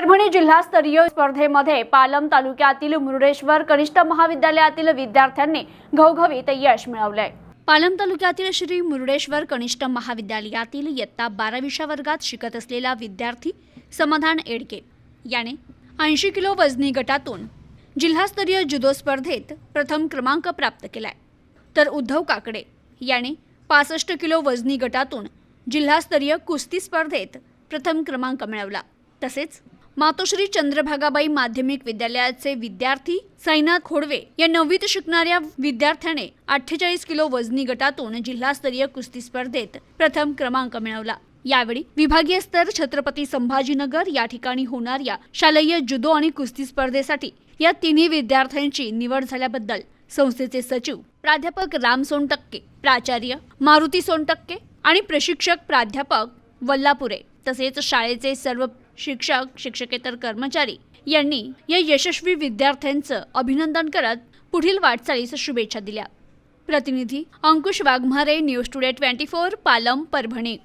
परभणी जिल्हास्तरीय स्पर्धेमध्ये पालम तालुक्यातील मुरुडेश्वर कनिष्ठ महाविद्यालयातील विद्यार्थ्यांनी घवघवीत यश मिळवलंय. पालम तालुक्यातील श्री मुरुडेश्वर कनिष्ठ महाविद्यालयातील इयत्ता बारावीच्या वर्गात शिकत असलेला विद्यार्थी समाधान एडके याने ऐंशी किलो वजनी गटातून जिल्हास्तरीय जुदो स्पर्धेत प्रथम क्रमांक प्राप्त केलाय. तर उद्धव काकडे याने पासष्ट किलो वजनी गटातून जिल्हास्तरीय कुस्ती स्पर्धेत प्रथम क्रमांक मिळवला. तसेच मातोश्री चंद्रभागाबाई माध्यमिक विद्यालयाचे विद्यार्थी साईनाथ खोडवे या नववीत शिकणाऱ्या विद्यार्थ्याने अठ्ठेचाळीस किलो वजनी गटातून जिल्हास्तरीय कुस्ती स्पर्धेत प्रथम क्रमांक मिळवला. यावेळी विभागीय स्तर छत्रपती संभाजीनगर या ठिकाणी होणाऱ्या शालेय जुदो आणि कुस्ती स्पर्धेसाठी या तिन्ही विद्यार्थ्यांची निवड झाल्याबद्दल संस्थेचे सचिव प्राध्यापक राम सोनटक्के प्राचार्य मारुती सोनटक्के आणि प्रशिक्षक प्राध्यापक वल्लापुरे तसेच शाळेचे सर्व शिक्षक शिक्षकेतर कर्मचारी यांनी या यशस्वी विद्यार्थ्यांचं अभिनंदन करत पुढील वाटचालीस शुभेच्छा दिल्या. प्रतिनिधी Ankush Waghmare news today twenty four Palam Parbhani.